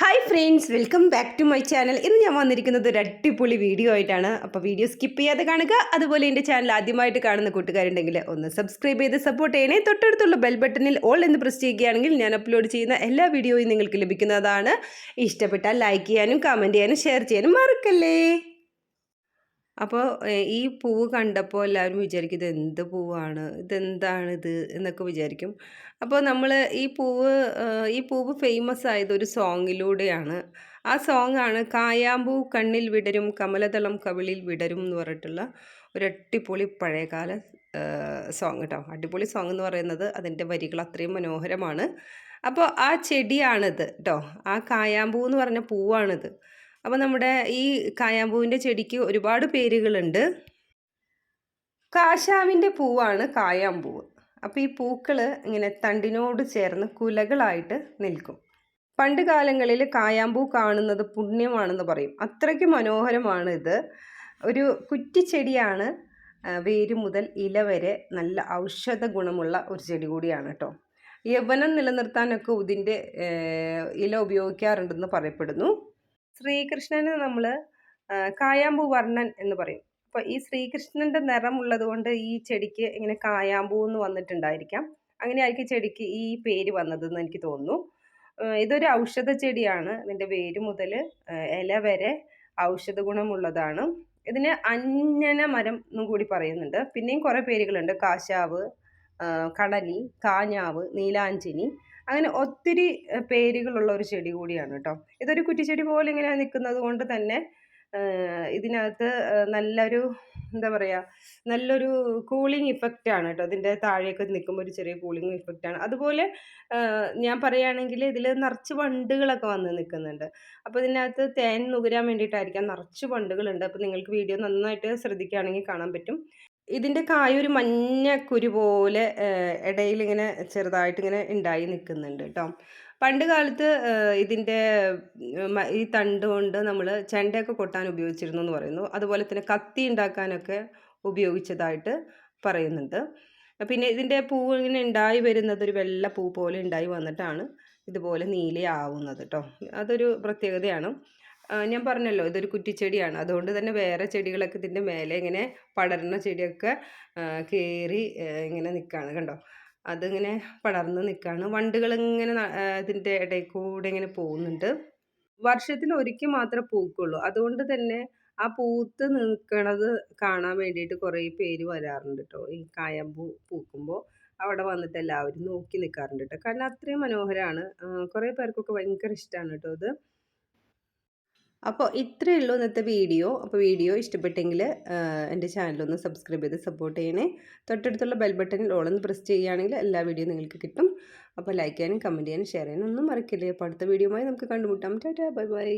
Hi friends welcome back to my channel ഇന്ന് ഞാൻ വന്നിരിക്കുന്നത് ഒരു അടിപൊളി വീഡിയോ ആയിട്ടാണ്. അപ്പോൾ വീഡിയോ സ്കിപ്പ് ചെയ്യാതെ കാണുക. അതുപോലെ എന്റെ ചാനൽ ആദ്യമായിട്ട് കാണുന്ന കൂട്ടുകാരുണ്ടെങ്കിൽ ഒന്ന് സബ്സ്ക്രൈബ് ചെയ്ത് സപ്പോർട്ട് ചെയ്യണേ. തൊട്ടടുത്തുള്ള ബെൽ ബട്ടണിൽ ഓൾ എന്ന് പ്രസ് ചെയ്യുകയാണെങ്കിൽ ഞാൻ അപ്ലോഡ് ചെയ്യുന്ന എല്ലാ വീഡിയോയും നിങ്ങൾക്ക് ലഭിക്കുന്നതാണ്. ഇഷ്ടപ്പെട്ടാൽ ലൈക്ക് ചെയ്യാനും കമന്റ് ചെയ്യാനും ഷെയർ ചെയ്യാനും മറക്കല്ലേ? അപ്പോൾ ഈ പൂവ് കണ്ടപ്പോൾ എല്ലാവരും വിചാരിക്കും ഇത് എന്ത് പൂവാണ്? ഇതെന്താണിത് എന്നൊക്കെ വിചാരിക്കും. അപ്പോൾ നമ്മൾ ഈ പൂവ് ഈ പൂവ് ഫേമസ് ആയത് ഒരു സോങ്ങിലൂടെയാണ് ആ സോങ്ങാണ് കായാമ്പൂ കണ്ണിൽ വിടരും കമലതളം കവിളിൽ വിടരും എന്ന് പറഞ്ഞിട്ടുള്ള ഒരു അടിപൊളി പഴയകാല സോങ് കേട്ടോ. അടിപൊളി സോങ് എന്ന് പറയുന്നത് അതിന്റെ വരികൾ അത്രയും മനോഹരമാണ്. അപ്പോൾ ആ ചെടിയാണിത് കേട്ടോ ആ കായാമ്പൂ എന്ന് പറഞ്ഞ പൂവാണിത്. അപ്പോൾ നമ്മുടെ ഈ കായാമ്പൂവിന്റെ ചെടിക്ക് ഒരുപാട് പേരുകളുണ്ട്. കാശാവിന്റെ പൂവാണ് കായാമ്പൂവ് അപ്പോൾ ഈ പൂക്കൾ ഇങ്ങനെ തണ്ടിനോട് ചേർന്ന് കുലകളായിട്ട് നിൽക്കും. പണ്ട് കാലങ്ങളിൽ കായാമ്പൂ കാണുന്നത് പുണ്യമാണെന്ന് പറയും. അത്രയ്ക്ക് മനോഹരമാണ് ഇത്. ഒരു കുറ്റിച്ചെടിയാണ് വേര് മുതൽ ഇല വരെ നല്ല ഔഷധ ഗുണമുള്ള ഒരു ചെടി കൂടിയാണ് കേട്ടോ യൗവനം നിലനിർത്താനൊക്കെ ഇതിന്റെ ഇല ഉപയോഗിക്കാറുണ്ടെന്ന് പറയപ്പെടുന്നു. ശ്രീകൃഷ്ണന് നമ്മൾ കായാമ്പൂ വർണൻ എന്ന് പറയും. അപ്പോൾ ഈ ശ്രീകൃഷ്ണന്റെ നിറമുള്ളത് കൊണ്ട് ഈ ചെടിക്ക് ഇങ്ങനെ കായാമ്പൂ എന്ന് വന്നിട്ടുണ്ടായിരിക്കാം. അങ്ങനെ ആയിരിക്കും ചെടിക്ക് ഈ പേര് വന്നതെന്ന് എനിക്ക് തോന്നുന്നു. ഇതൊരു ഔഷധ ചെടിയാണ്. ഇതിന്റെ വേര് മുതൽ ഇല വരെ ഔഷധ ഗുണമുള്ളതാണ്. ഇതിന് അഞ്ജന മരം എന്നും കൂടി പറയുന്നുണ്ട്. പിന്നെയും കുറേ പേരുകളുണ്ട്. കാശാവ് കടലി കാഞ്ഞാവ് നീലാഞ്ചിനി അങ്ങനെ ഒത്തിരി പേരുകളുള്ള ഒരു ചെടി കൂടിയാണ് കേട്ടോ. ഇതൊരു കുറ്റിച്ചെടി പോലെ ഇങ്ങനെ നിൽക്കുന്നത് കൊണ്ട് തന്നെ ഇതിനകത്ത് നല്ലൊരു എന്താ പറയുക നല്ലൊരു കൂളിംഗ് ഇഫക്റ്റ് ആണ് കേട്ടോ. ഇതിന്റെ താഴെയൊക്കെ നിൽക്കുമ്പോൾ ഒരു ചെറിയ കൂളിംഗ് ഇഫക്റ്റ് ആണ്. അതുപോലെ ഞാൻ പറയുകയാണെങ്കിൽ ഇതിൽ നിറച്ച് വണ്ടുകളൊക്കെ വന്ന് നിൽക്കുന്നുണ്ട്. അപ്പോൾ ഇതിനകത്ത് തേൻ നുകരാൻ വേണ്ടിയിട്ടായിരിക്കാം നിറച്ച് വണ്ടുകളുണ്ട്. അപ്പോൾ നിങ്ങൾക്ക് വീഡിയോ നന്നായിട്ട് ശ്രദ്ധിക്കുകയാണെങ്കിൽ കാണാൻ പറ്റും. ഇതിന്റെ കായ ഒരു മഞ്ഞ കുരു പോലെ ചെറുതായിട്ട് ചെറുതായിട്ടിങ്ങനെ ഉണ്ടായി നിൽക്കുന്നുണ്ട് കേട്ടോ പണ്ട് കാലത്ത് ഇതിന്റെ ഈ തണ്ട് കൊണ്ട് നമ്മൾ ചെണ്ടയൊക്കെ കൊട്ടാൻ ഉപയോഗിച്ചിരുന്നു എന്ന് പറയുന്നു. അതുപോലെ തന്നെ കത്തി ഉണ്ടാക്കാനൊക്കെ ഉപയോഗിച്ചതായിട്ട് പറയുന്നുണ്ട്. പിന്നെ ഇതിന്റെ പൂ ഇങ്ങനെ ഉണ്ടായി വരുന്നത് ഒരു വെള്ള പൂ പോലെ ഉണ്ടായി വന്നിട്ടാണ് ഇതുപോലെ നീലയാവുന്നത് കേട്ടോ അതൊരു പ്രത്യേകതയാണ്. ഞാൻ പറഞ്ഞല്ലോ ഇതൊരു കുറ്റിച്ചെടിയാണ്. അതുകൊണ്ട് തന്നെ വേറെ ചെടികളൊക്കെ ഇതിന്റെ മേലെ ഇങ്ങനെ പടർന്ന ചെടിയൊക്കെ കയറി ഇങ്ങനെ നിൽക്കുകയാണ് കണ്ടോ? അതിങ്ങനെ പടർന്ന് നിൽക്കുകയാണ് വണ്ടുകൾ ഇങ്ങനെ ഇതിന്റെ ഇടയിൽ കൂടെ ഇങ്ങനെ പോകുന്നുണ്ട്. വർഷത്തിൽ ഒരിക്കൽ മാത്രമേ പൂക്കുള്ളൂ. അതുകൊണ്ട് തന്നെ ആ പൂത്ത് നിൽക്കണത് കാണാൻ വേണ്ടിയിട്ട് കുറേ പേര് വരാറുണ്ട് കേട്ടോ ഈ കായമ്പൂ പൂക്കുമ്പോൾ അവിടെ വന്നിട്ട് എല്ലാവരും നോക്കി നിൽക്കാറുണ്ട് കേട്ടോ കാരണം അത്രയും മനോഹരമാണ് കുറേ പേർക്കൊക്കെ ഭയങ്കര ഇഷ്ടമാണ് കേട്ടോ ഇത്. അപ്പോൾ ഇത്രയേ ഉള്ളൂ ഇന്നത്തെ വീഡിയോ. അപ്പോൾ വീഡിയോ ഇഷ്ടപ്പെട്ടെങ്കിൽ എന്റെ ചാനലൊന്ന് സബ്സ്ക്രൈബ് ചെയ്ത് സപ്പോർട്ട് ചെയ്യണേ. തൊട്ടടുത്തുള്ള ബെൽ ബട്ടണിൽ ഓളൊന്ന് പ്രസ് ചെയ്യുകയാണെങ്കിൽ എല്ലാ വീഡിയോ നിങ്ങൾക്ക് കിട്ടും. അപ്പോൾ ലൈക്ക് ചെയ്യാനും കമന്റ് ചെയ്യാനും ഷെയർ ചെയ്യാനും ഒന്നും മറക്കില്ലേ. അപ്പോൾ അടുത്ത വീഡിയോയുമായി നമുക്ക് കണ്ടുമുട്ടാം. Tata bye bye